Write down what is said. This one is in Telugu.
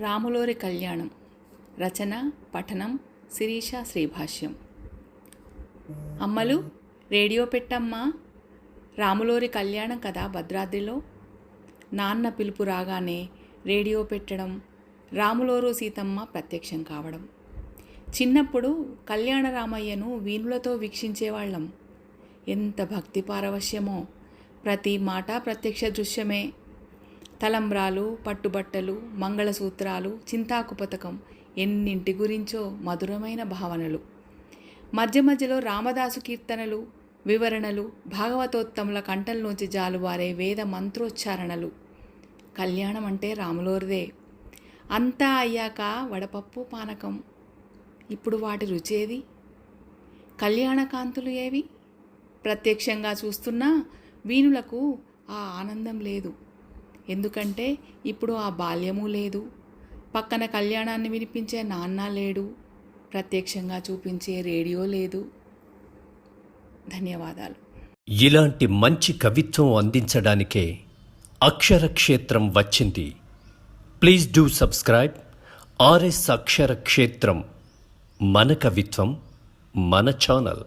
రాములోరి కళ్యాణం. రచన పఠనం శిరీష శ్రీభాష్యం. అమ్మలు రేడియో పెట్టమ్మా రాములోరి కళ్యాణం కదా భద్రాద్రిలో. నాన్న పిలుపు రాగానే రేడియో పెట్టడం రాములోరు సీతమ్మ ప్రత్యక్షం కావడం. చిన్నప్పుడు కళ్యాణ రామయ్యను వీణులతో వీక్షించేవాళ్ళం. ఎంత భక్తి పారవశ్యమో ప్రతి మాట ప్రత్యక్ష దృశ్యమే. తలంబ్రాలు పట్టుబట్టలు మంగళసూత్రాలు చింతాకు పథకం ఎన్నింటి గురించో మధురమైన భావనలు. మధ్య మధ్యలో రామదాసు కీర్తనలు వివరణలు భాగవతోత్తముల కంఠంలోంచి జాలువారే వేద మంత్రోచ్చారణలు. కళ్యాణం అంటే రాములోరిదే. అంతా అయ్యాక వడపప్పు పానకం. ఇప్పుడు వాటి రుచేది కళ్యాణకాంతులు ఏవి? ప్రత్యక్షంగా చూస్తున్నా వీణులకు ఆ ఆనందం లేదు. ఎందుకంటే ఇప్పుడు ఆ బాల్యము లేదు. పక్కన కళ్యాణాన్ని వినిపించే నాన్న లేడు. ప్రత్యక్షంగా చూపించే రేడియో లేదు. ధన్యవాదాలు. ఇలాంటి మంచి కవిత్వం అందించడానికే అక్షరక్షేత్రం వచ్చింది. Please do subscribe RS Aksharakshetram మన కవిత్వం మన ఛానల్.